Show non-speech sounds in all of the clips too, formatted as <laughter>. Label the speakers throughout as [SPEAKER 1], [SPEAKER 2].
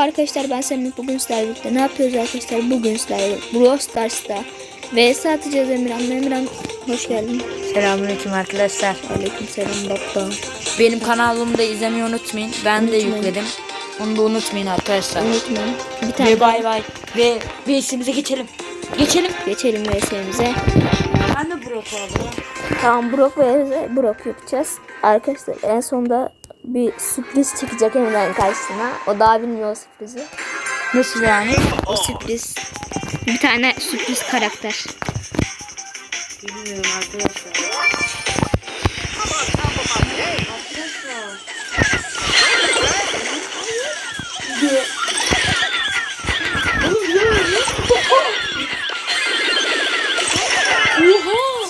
[SPEAKER 1] Merhaba arkadaşlar ben Semih bugün sizlerle birlikte ne yapıyoruz arkadaşlar bugün sizlerle Brawl Stars'ta vs atacağız Emirhan Emirhan hoş geldin
[SPEAKER 2] Selamünaleyküm arkadaşlar.
[SPEAKER 1] Aleyküm selam baba
[SPEAKER 2] Benim kanalımı da izlemeyi unutmayın. Ben de
[SPEAKER 1] Unutmayın.
[SPEAKER 2] yükledim. Onu da unutmayın arkadaşlar.
[SPEAKER 1] unutmayın bir tane
[SPEAKER 2] Ve bay bay. Ve VS'imize geçelim. Geçelim.
[SPEAKER 1] geçelim vs'mize
[SPEAKER 2] Ben de Brock aldım.
[SPEAKER 1] tamam Brock vs Brock yapacağız arkadaşlar en sonda bir sürpriz çıkacak Emirhan karşısına o daha bilmiyor o sürprizi
[SPEAKER 2] Nasıl yani?
[SPEAKER 1] o sürpriz bir tane sürpriz karakter
[SPEAKER 2] Bilmiyorum arkadaşlar. Oha!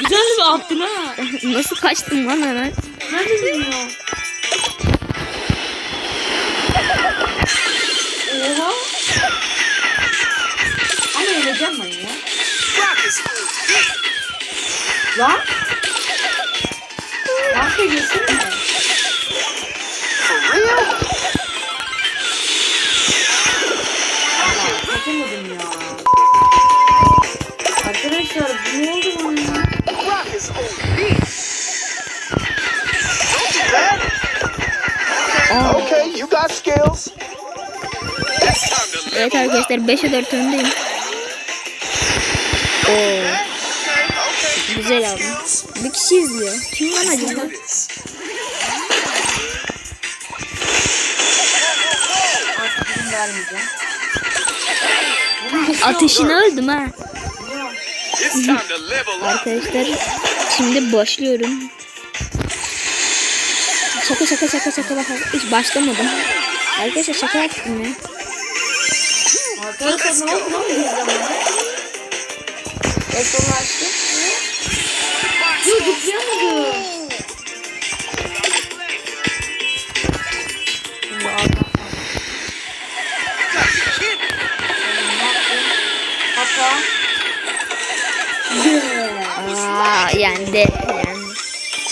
[SPEAKER 2] Güzel mi attın ha? <laughs>
[SPEAKER 1] nasıl kaçtın lan hemen
[SPEAKER 2] Ben de bilmiyorum. Oha! Ama öleceğim ben ya. Lan! Lan şey
[SPEAKER 1] Evet arkadaşlar 5'e 4 öndeyim. Oo, güzel aldım. Bir kişi izliyor. Kim lan acaba? Ateşini öldüm ha. Arkadaşlar şimdi başlıyorum. Şaka şaka şaka şaka bak. Hiç başlamadım. Arkadaşlar şaka yaptım ya.
[SPEAKER 2] Arkadaşlar ne oldu lan bu zaman? Ekranı açtım. Yok zıplayamadım. Hata.
[SPEAKER 1] Aa yani de yani.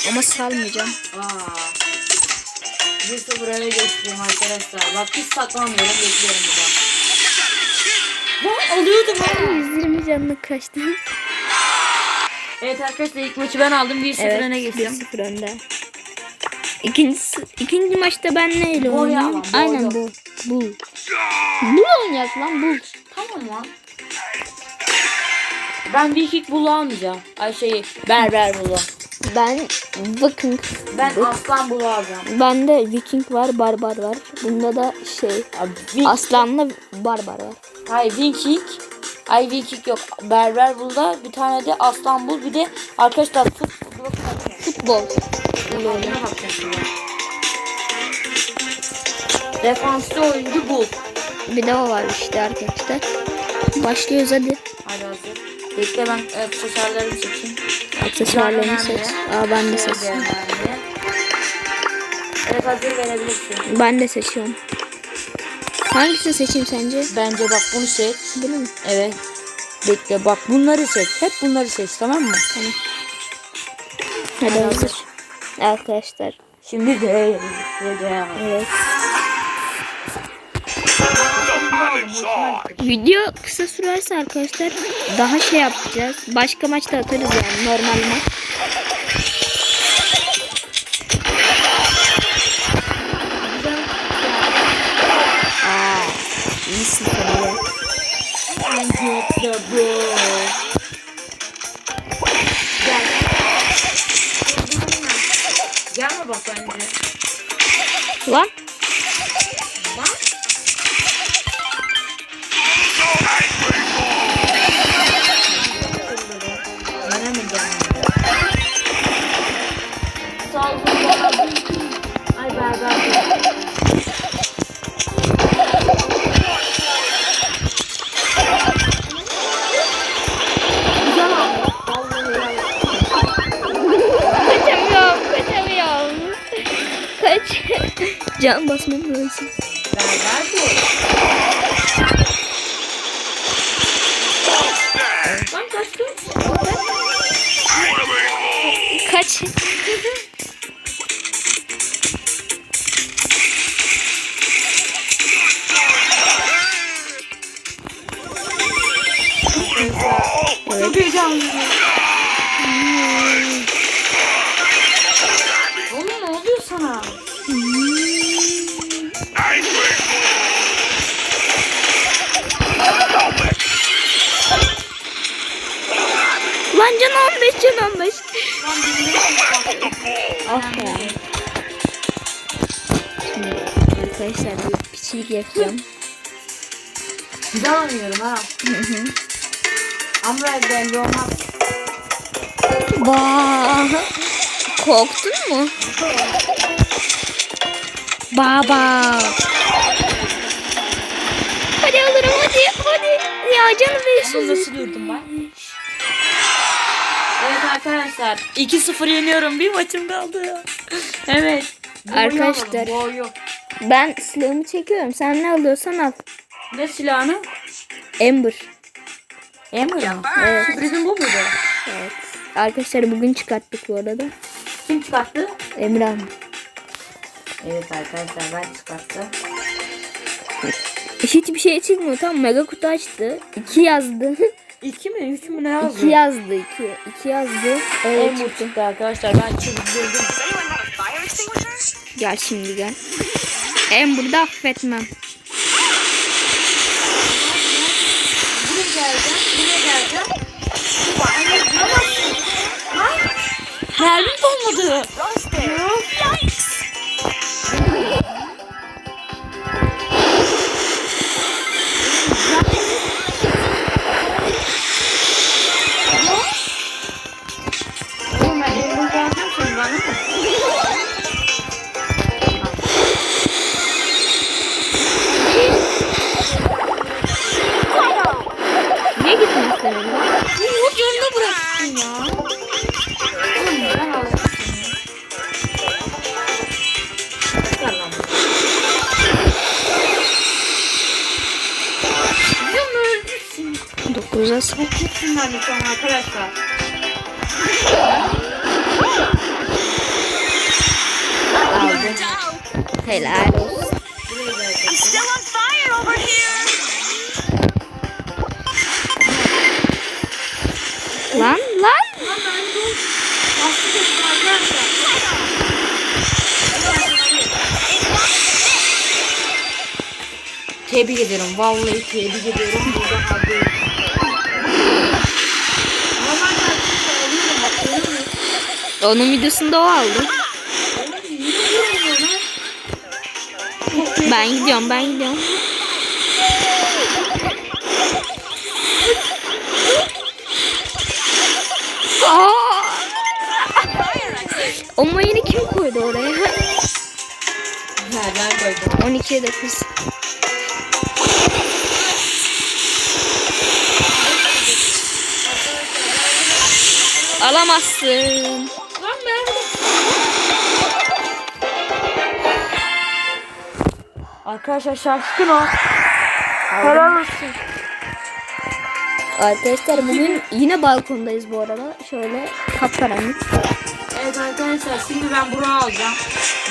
[SPEAKER 1] Ama salmayacağım.
[SPEAKER 2] Aa. Bir buraya geçtim arkadaşlar. Bak hiç saklanmıyorum. Bekliyorum burada. Lan alıyordum ha.
[SPEAKER 1] 120 canlı kaçtı.
[SPEAKER 2] Evet arkadaşlar ilk maçı ben aldım. 1-0
[SPEAKER 1] Evet
[SPEAKER 2] öne geçtim.
[SPEAKER 1] 1-0 önde. İkincisi, ikinci maçta ben neyle oynuyorum? Aynen bu. Bu. Bu oynayak lan bu.
[SPEAKER 2] Tamam lan. Ben bir kick bulu almayacağım. Ay şey berber bulu.
[SPEAKER 1] Ben Viking.
[SPEAKER 2] Ben aslan bulu alacağım.
[SPEAKER 1] Bende Viking var, Barbar var. Bunda da şey
[SPEAKER 2] Abi,
[SPEAKER 1] Aslanlı Barbar var.
[SPEAKER 2] Hayır Viking. Ay Viking yok. Berber bulda bir tane de aslan bul. Bir de arkadaşlar fut.
[SPEAKER 1] Futbol.
[SPEAKER 2] Defanslı oyuncu bul.
[SPEAKER 1] Bir de o var işte arkadaşlar. Başlıyoruz hadi.
[SPEAKER 2] Hadi hazır. Bekle ben aksesuarlarımı seçeyim.
[SPEAKER 1] Aksesuarlarını seç. Aa ben de
[SPEAKER 2] nerede? Evet hazır verebilirsin.
[SPEAKER 1] Ben de seçiyorum. Hangisini seçeyim sence?
[SPEAKER 2] Bence bak bunu seç.
[SPEAKER 1] Bunu mu?
[SPEAKER 2] Evet. Bekle bak bunları seç. Hep bunları seç tamam mı?
[SPEAKER 1] Hadi hazır. Arkadaşlar.
[SPEAKER 2] Şimdi de.
[SPEAKER 1] Evet. Video kısa sürerse arkadaşlar daha şey yapacağız. Başka maçta atarız yani normal maç. Aa, iyisin.
[SPEAKER 2] Gel. Gelme bak bence.
[SPEAKER 1] Lan
[SPEAKER 2] irgendwas mit Müll
[SPEAKER 1] ist. Da. 15 can 15.
[SPEAKER 2] Lan birbirine çıktı.
[SPEAKER 1] Ah ya. Şimdi arkadaşlar bir piçilik yapacağım.
[SPEAKER 2] Güzel oynuyorum ha. Ama belli olmaz.
[SPEAKER 1] Ba. Korktun mu? Baba. Hadi alırım hadi hadi. Ya canım 500.
[SPEAKER 2] Nasıl durdum ben? Evet arkadaşlar 2-0 yeniyorum bir maçım kaldı. Evet. Boyu
[SPEAKER 1] Arkadaşlar. Ben silahımı çekiyorum. Sen ne alıyorsan al.
[SPEAKER 2] Ne silahını?
[SPEAKER 1] Ember.
[SPEAKER 2] Emir ya.
[SPEAKER 1] Evet.
[SPEAKER 2] Sürprizin bu muydu?
[SPEAKER 1] Evet. Arkadaşlar bugün çıkarttık bu arada.
[SPEAKER 2] Kim çıkarttı?
[SPEAKER 1] Emran.
[SPEAKER 2] Evet arkadaşlar ben çıkarttım.
[SPEAKER 1] Hiçbir şey çıkmıyor. Tam mega kutu açtı. 2 yazdı. <laughs>
[SPEAKER 2] 2 mi 3 mü ne yazdı?
[SPEAKER 1] 2 yazdı. 2. 2 yazdı. Evet
[SPEAKER 2] Emir
[SPEAKER 1] çıktı.
[SPEAKER 2] çıktı arkadaşlar ben çıldırdım.
[SPEAKER 1] Gel şimdi gel. Ember'da affetmem.
[SPEAKER 2] Buraya geleceğim. Buraya geleceğim. Mermim dolmadı. Oğlum
[SPEAKER 1] 9'a sat.
[SPEAKER 2] Gitsin ben lütfen arkadaşlar.
[SPEAKER 1] Aldım. Helal olsun.
[SPEAKER 3] Still on fire over here.
[SPEAKER 1] Lan lan.
[SPEAKER 2] Tebrik ederim. Vallahi tebrik ediyorum. Burada kaldı.
[SPEAKER 1] Onun videosunda o aldı. Ben gidiyorum ben gidiyorum. Aa! O mayını kim koydu oraya?
[SPEAKER 2] Ha ben koydum.
[SPEAKER 1] 12'ye 9. Alamazsın.
[SPEAKER 2] Arkadaşlar şaşkın o. Helal olsun.
[SPEAKER 1] Arkadaşlar bugün yine balkondayız bu arada. Şöyle kapkaranlık.
[SPEAKER 2] Evet arkadaşlar şimdi ben bunu alacağım.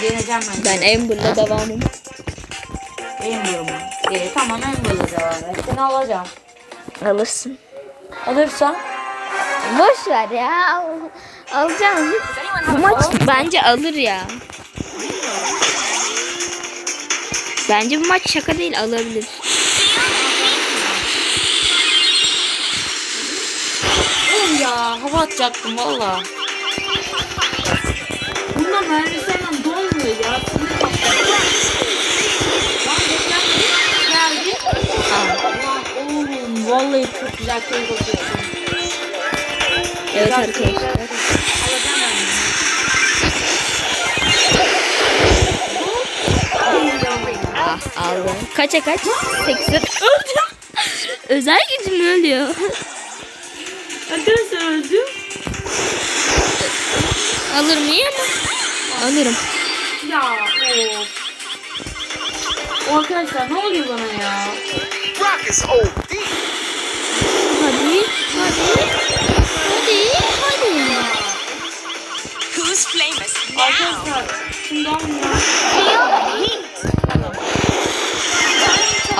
[SPEAKER 2] Deneyeceğim ben.
[SPEAKER 1] Ben Amber'la devamım.
[SPEAKER 2] Beğenmiyorum. Ee, tamam en böyle devam et. Seni alacağım.
[SPEAKER 1] Alırsın.
[SPEAKER 2] Alırsan.
[SPEAKER 1] Boş ver ya. Al- Alacağım. Bu maç bence alır ya. Bence bu maç şaka değil alabilir.
[SPEAKER 2] Oğlum ya hava atacaktım valla. Bundan mermisi hemen dolmuyor ya. Geldi. Oğlum vallahi çok güzel köy bakıyorsun.
[SPEAKER 1] Evet arkadaşlar. Aldım. Kaça kaç? 80. Öldüm. Özel gücüm ölüyor.
[SPEAKER 2] Arkadaşlar öldüm.
[SPEAKER 1] Alır mıyım? Alırım.
[SPEAKER 2] Ya of. O arkadaşlar ne oluyor bana ya?
[SPEAKER 4] Rock is.
[SPEAKER 1] Hadi. Hadi. Hadi. Hadi.
[SPEAKER 3] Who's famous now?
[SPEAKER 2] Arkadaşlar şundan ya.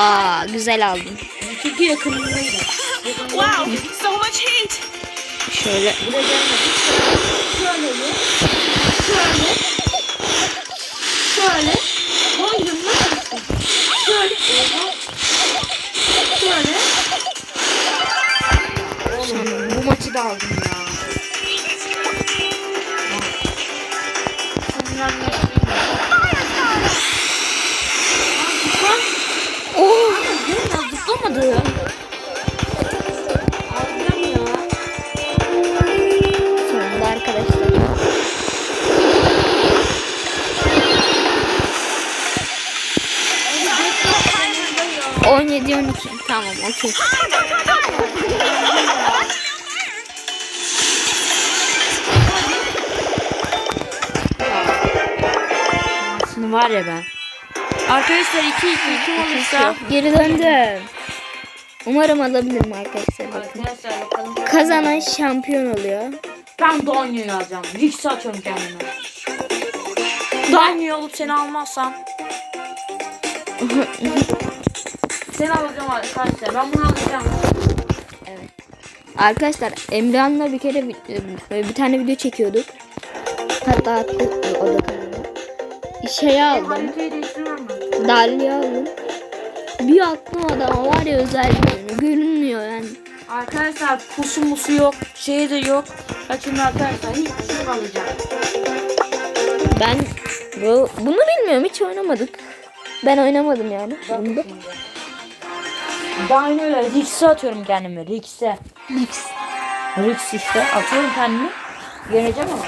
[SPEAKER 1] Aa güzel aldın.
[SPEAKER 2] Çünkü yakınındaydı.
[SPEAKER 3] Wow, so much heat.
[SPEAKER 1] Şöyle.
[SPEAKER 2] Şöyle. Şöyle. Şöyle.
[SPEAKER 1] 17 12. Tamam okey.
[SPEAKER 2] Şimdi var ya ben. Arkadaşlar 2 2 2 olursa
[SPEAKER 1] Geri döndüm. Umarım alabilirim arkadaşlar. Bakın.
[SPEAKER 2] Arkadaşlar bakalım.
[SPEAKER 1] Kazanan şampiyon oluyor.
[SPEAKER 2] Ben Danya'yı alacağım. Rix'i atıyorum kendime. Danya'yı alıp seni almazsam. <laughs> seni alacağım arkadaşlar. Ben bunu alacağım.
[SPEAKER 1] Arkadaşlar Emrehan'la bir kere bir, bir tane video çekiyorduk. Hatta attık o da kanalına. Şeyi aldım. Dali'yi aldım. Bir attım adama var ya özel bir Görünmüyor yani.
[SPEAKER 2] Arkadaşlar pusu musu yok. Şey de yok. Bakın arkadaşlar hiçbir şey alacağım.
[SPEAKER 1] Ben bu, bunu bilmiyorum hiç oynamadık. Ben oynamadım yani. Bunu da.
[SPEAKER 2] Ben aynı öyle Rix'i atıyorum kendime. Rix'e.
[SPEAKER 1] Mix.
[SPEAKER 2] Rix işte. Atıyorum kendimi. Yeneceğim ama.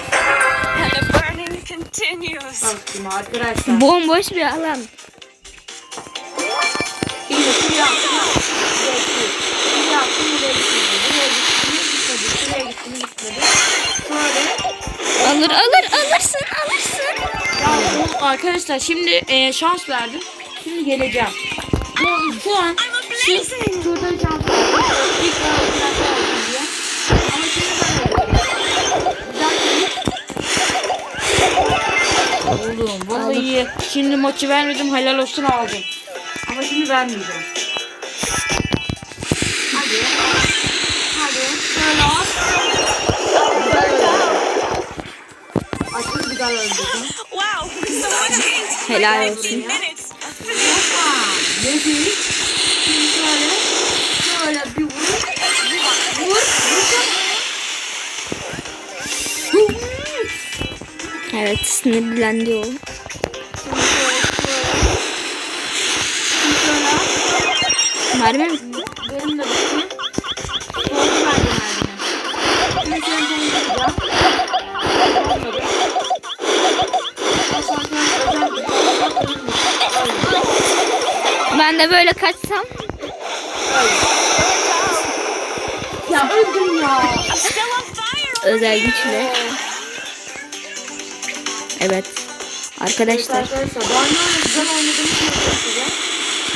[SPEAKER 3] And the burning continues.
[SPEAKER 2] Bak şimdi arkadaşlar.
[SPEAKER 1] Bomboş bir alan.
[SPEAKER 2] Şimdi şuraya attım. Şuraya attım. Buraya gitmedi. Buraya gittim. Gittim. Gitmedi. Şöyle.
[SPEAKER 1] Alır alır alırsın alırsın.
[SPEAKER 2] Ya arkadaşlar şimdi e, şans verdim. Şimdi geleceğim. Bu, şu an şu, şuradan şans verdim. İlk olarak biraz daha olsun diye. Ama şimdi ben öyle. Oğlum vallahi iyi. Şimdi maçı vermedim helal olsun aldım. Ama şimdi vermeyeceğim. Hadi. Hadi. Şöyle at. Açın bir daha öldürdüm.
[SPEAKER 1] Helal
[SPEAKER 3] 15
[SPEAKER 1] olsun.
[SPEAKER 2] Yedi. Şimdi şöyle. Şöyle bir vur. Vur. Vur.
[SPEAKER 1] Evet sinirlendi o. Mermi mi?
[SPEAKER 2] Benim de bakayım. Doğru verdim merdiven. Şimdi seni donduracağım. Olmadı. Sonra özel bir
[SPEAKER 1] Ben de böyle kaçsam.
[SPEAKER 2] Ya öldüm ya.
[SPEAKER 1] Özel güçle. Evet. Arkadaşlar.
[SPEAKER 2] Arkadaşlar ben ne güzel oynadığımı söyleyeyim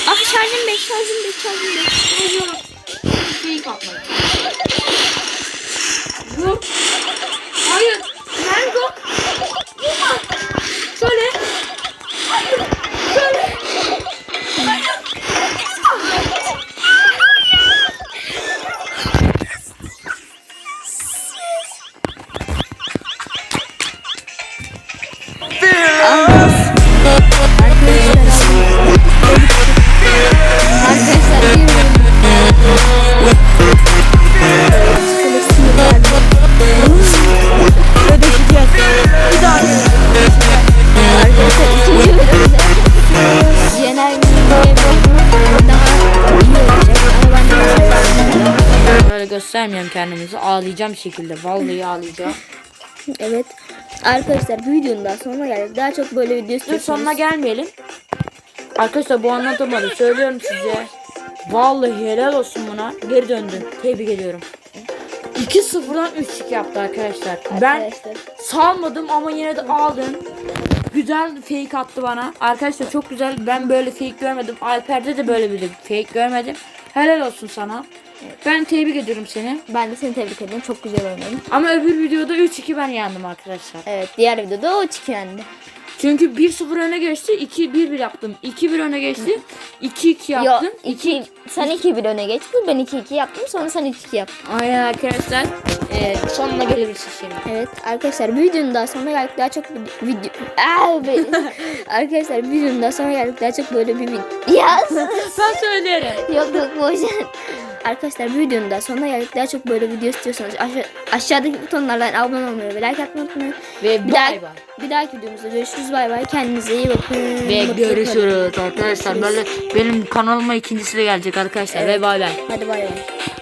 [SPEAKER 1] Ah şarjım 5 şarjım 5 şarjım 5.
[SPEAKER 2] size. Oynuyorum. Şeyi kapmayın. Vur. Hayır. Göstermiyorum kendimizi. Ağlayacağım şekilde. Vallahi ağlayacağım.
[SPEAKER 1] Evet. Arkadaşlar bu videonun daha sonuna geldik. Daha çok böyle video
[SPEAKER 2] Dur
[SPEAKER 1] istiyorsanız.
[SPEAKER 2] sonuna gelmeyelim. Arkadaşlar bu anlatamadım. Söylüyorum size. Vallahi helal olsun buna. Geri döndü. Tebrik ediyorum. 2-0'dan 3-2 yaptı arkadaşlar. Ben
[SPEAKER 1] Arkadaşlar.
[SPEAKER 2] salmadım ama yine de aldım. Güzel fake attı bana. Arkadaşlar çok güzel. Ben böyle fake görmedim. Alper'de de böyle bir fake görmedim. Helal olsun sana. Ben tebrik ediyorum seni.
[SPEAKER 1] Ben de seni tebrik ederim. Çok güzel oynadın.
[SPEAKER 2] Ama öbür videoda 3-2 ben yendim arkadaşlar.
[SPEAKER 1] Evet diğer videoda o çıkıyor anne.
[SPEAKER 2] Çünkü 1-0 öne geçti. 2-1-1 yaptım. 2-1 öne geçti. 2-2 yaptım.
[SPEAKER 1] Yok 2 sen 2-1 öne geçtin. Ben 2-2 yaptım. Sonra sen 3-2 yaptın.
[SPEAKER 2] Aynen arkadaşlar. Ee, sonuna gelebiliriz şimdi.
[SPEAKER 1] Evet arkadaşlar bir videonun daha sonuna geldik. Daha çok vid- video... Aa, be- <laughs> arkadaşlar bir videonun daha sonuna geldik. Daha çok böyle bir video... Ya <laughs>
[SPEAKER 2] Ben söylerim.
[SPEAKER 1] yok yok boş ver. Arkadaşlar bir videonun daha sonuna geldik. Daha çok böyle video istiyorsanız aşağı, aşağıdaki butonlardan abone olmayı ve like atmayı unutmayın.
[SPEAKER 2] Ve
[SPEAKER 1] Bir, dahaki,
[SPEAKER 2] bay.
[SPEAKER 1] bir dahaki videomuzda görüşürüz. Bay bay. Kendinize iyi bakın.
[SPEAKER 2] Ve
[SPEAKER 1] Mutlu kalın.
[SPEAKER 2] görüşürüz arkadaşlar.
[SPEAKER 1] Görüşürüz.
[SPEAKER 2] Böyle benim kanalıma ikincisi de gelecek arkadaşlar. Ve bay bay.
[SPEAKER 1] Hadi bay bay.